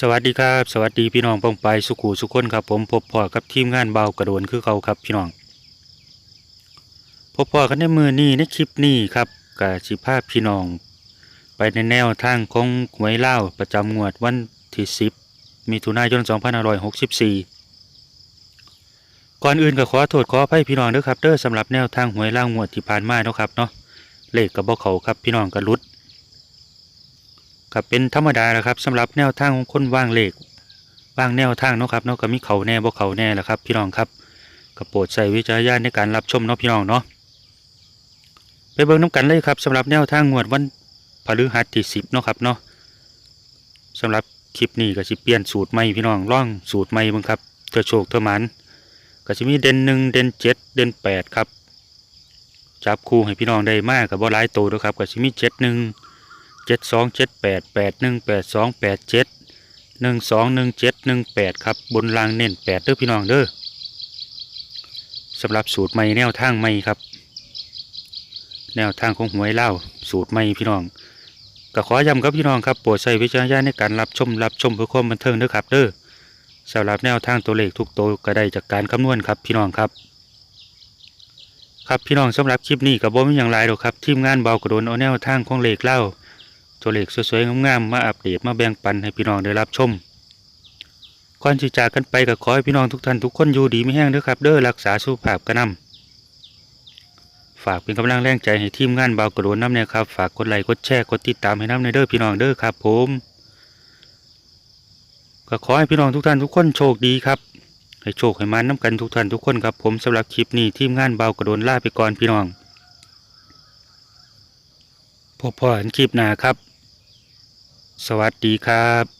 สวัสดีครับ สวัสดีพี่น้องปองไปสุขูสุขคนครับ ผมพบพ่อกับทีมงานเบากระโดนคือเขาครับพี่น้องพบพ่อกันในมือนี้ในคลิปนี้ครับกับสิภาพพี่น้อง ไปในแนวทางของหวยเล่าประจำงวดวันที่10มิถุนายน2564 ก่อนอื่นก็ขอโทษขออภัยพี่น้องด้วยครับเด้อสำหรับแนวทางหวยเล่างวดที่ผ่านมาเนาะครับเนาะเลขกับบ่เขาครับพี่น้องก็หลุด ครับเป็นธรรมดาแหละครับสำหรับแนวทางของคนวางเลขวางแนวทางเนาะครับเนาะก็มีเขาแน่บ่เขาแน่แหละครับ พี่น้องครับก็โปรดใส่วิจารณญาณในการรับชมเนาะพี่น้องเนาะไปเบิ่งน้ำกันเลยครับสำหรับแนวทางงวดวันพฤหัสที่สิบเนาะครับเนาะสำหรับคลิปนี้ก็สิเปลี่ยนสูตรใหม่พี่น้องล่องสูตรใหม่บิ่งครับเธอโชคเธอหมันก็จะมีเด่นหนึ่งเด่นเจ็ดเด่นแปดครับจับคู่ให้พี่น้องได้มากกับบ่หลายตัวด้วยครับก็จะมีเจ็ดหนึ่ง เจ็ดสองเจ็ดแปดแปดหนึ่งแปดสองแปดเจ็ดหนึ่งสองหนึ่งเจ็ดหนึ่งแปดครับบนรางเน้นแปดเด้อพี่น้องเด้อสำหรับสูตรใหม่แนวทางใหม่ครับ แนวทางของหวยเล่าสูตรใหม่พี่น้องก็ขอย้ำกับพี่น้องครับโปรดใช้วิจารณญาณในการรับชมรับชมเพื่อความบันเทิงเด้อครับเด้อสำหรับแนวทางตัวเลขทุกตัวก็ได้จากการคำนวณครับพี่น้องครับ ครับพี่น้องสำหรับคลิปนี้กับบ่มีอย่างไรหรอกครับทีมงานเบากระโดนเอาแนวทางของเลขเล่า ตัวเลขสวยๆงามๆมาอัปเดตมาแบ่งปันให้พี่น้องได้รับชมก่อนที่จากกันไปก็ขอให้พี่น้องทุกท่านทุกคนอยู่ดีไม่แห้งเด้อครับเด้อรักษาสุขภาพกระนำฝากเป็นกำลังแรงใจให้ทีมงานเบากระโดนน้ำเนี่ยครับ ฝากกดไลค์กดแชร์กดติดตามให้น้ำในเด้อพี่น้องเด้อครับ ผมก็ขอให้พี่น้องทุกท่านทุกคนโชคดีครับ ให้โชคให้มันน้ำกันทุกท่านทุกคนครับ ผมสำหรับคลิปนี้ทีมงานเบากระโดนล่าไปก่อนพี่น้องพบพ่อกันคลิปหน้าครับ สวัสดีครับ